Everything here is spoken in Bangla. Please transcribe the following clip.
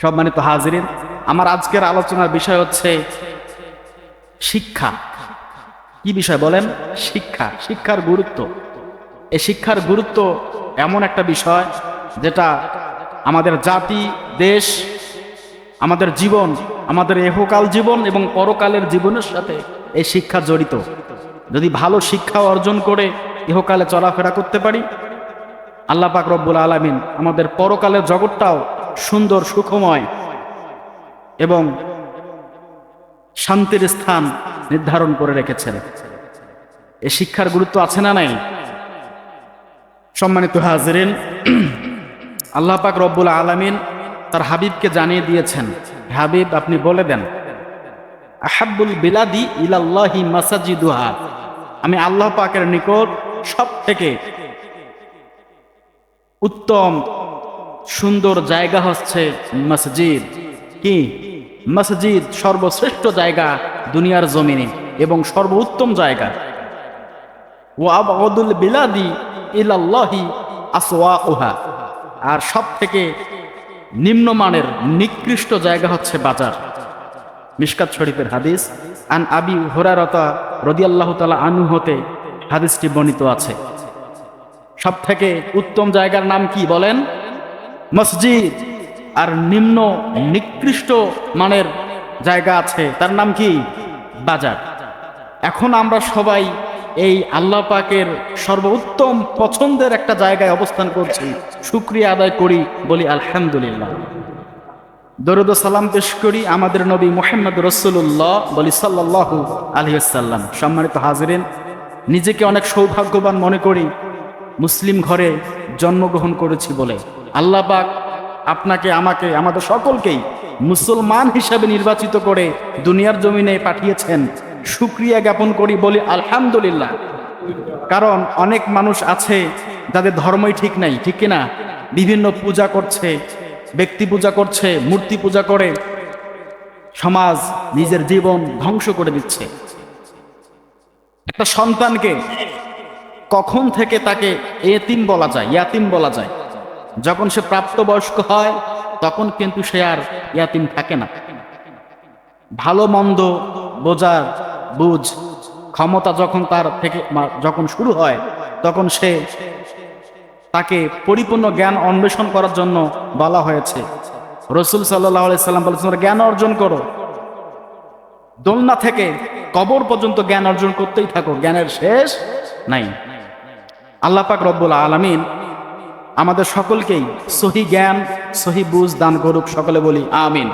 সম্মানিত হাজিরিন, আমার আজকের আলোচনার বিষয় হচ্ছে শিক্ষা। কি বিষয় বলেন? শিক্ষা। শিক্ষার গুরুত্ব। এই শিক্ষার গুরুত্ব এমন একটা বিষয় যেটা আমাদের জাতি, দেশ, আমাদের জীবন, আমাদের এহকাল জীবন এবং পরকালের জীবনের সাথে এই শিক্ষা জড়িত। যদি ভালো শিক্ষা অর্জন করে ইহকালে চলাফেরা করতে পারি, আল্লাহ পাক রব্বুল আলমিন আমাদের পরকালের জগৎটাও সুন্দর, সুখময় এবং শান্তির স্থান নির্ধারণ করে রেখেছেন। এ শিক্ষার গুরুত্ব আছে না নাই? সম্মানিত হাজরিন, আল্লাহ পাক রব্বুল আলমিন তার হাবিবকে জানিয়ে দিয়েছেন। হাবিব, আপনি বলে দেন আহাবুল বিলাদি ইলাল্লাহি মাসাজিদুহা। আমি আল্লাহ পাকের নিকট সব থেকে উত্তম সুন্দর জায়গা হচ্ছে মসজিদ। কি? মসজিদ সর্বশ্রেষ্ঠ জায়গা দুনিয়ার জমিনে এবং সর্বোত্তম জায়গা। ও আবদুল বিলাদি ইলাল্লাহি আসওয়া ওহা আর সব থেকে নিম্নমানের নিকৃষ্ট জায়গা হচ্ছে বাজার। মিশকাত শরীফের হাদিস, আন আবি হোরারতা রদিয়াল্লাহ তালা আনু হতে হাদিসটি বর্ণিত আছে। সব থেকে উত্তম জায়গার নাম কি বলেন? মসজিদ আর নিম্ন নিকৃষ্ট মানের জায়গা আছে। তার নাম কি? বাজার। এখন আমরা সবাই এই আল্লাহ পাকের সর্বোত্তম পছন্দের একটা জায়গায় অবস্থান করছি। শুক্রিয়া আদায় করি বলি আলহামদুলিল্লাহ। দরুদ সালাম পেশ করি আমাদের নবী মোহাম্মদ রসুল্লাহ বলি সাল্লাহ আলহিসাল্লাম সম্মানিত হাজরিন, নিজেকে অনেক সৌভাগ্যবান মনে করি। মুসলিম ঘরে জন্মগ্রহণ করেছি বলে। আল্লাহ পাক আপনাকে, আমাকে, আমাদের সকলকেই মুসলমান হিসাবে নির্বাচিত করে দুনিয়ার জমিনে পাঠিয়েছেন। সুক্রিয়া জ্ঞাপন করি, বলি আলহামদুলিল্লাহ। কারণ অনেক মানুষ আছে যাদের ধর্মই ঠিক নাই, ঠিক কিনা বিভিন্ন পূজা করছে, ব্যক্তি পূজা করছে, মূর্তি পূজা করে, সমাজ নিজের জীবন ধ্বংস করে দিচ্ছে। একটা সন্তানকে কখন থেকে তাকে এতিম বলা যায়, ইয়াতিম বলা যায়? যখন সে প্রাপ্তবয়স্ক হয়, তখন কিন্তু সে আর ইয়াতিম থাকে না। ভালো মন্দ বোঝার বুঝ, ক্ষমতা যখন তার থেকে যখন শুরু হয়, তখন সে তাকে পরিপূর্ণ জ্ঞান অন্বেষণ করার জন্য বলা হয়েছে। রসুল সাল্লাম বলেছেন জ্ঞান অর্জন করো। দোলনা থেকে কবর পর্যন্ত জ্ঞান অর্জন করতেই থাকো। জ্ঞানের শেষ নাই। আল্লাহ পাক রব্বুল আলমিন আমাদের সকলকেই সহি জ্ঞান সহি বুঝ দান করুক সকলে বলি আমিন।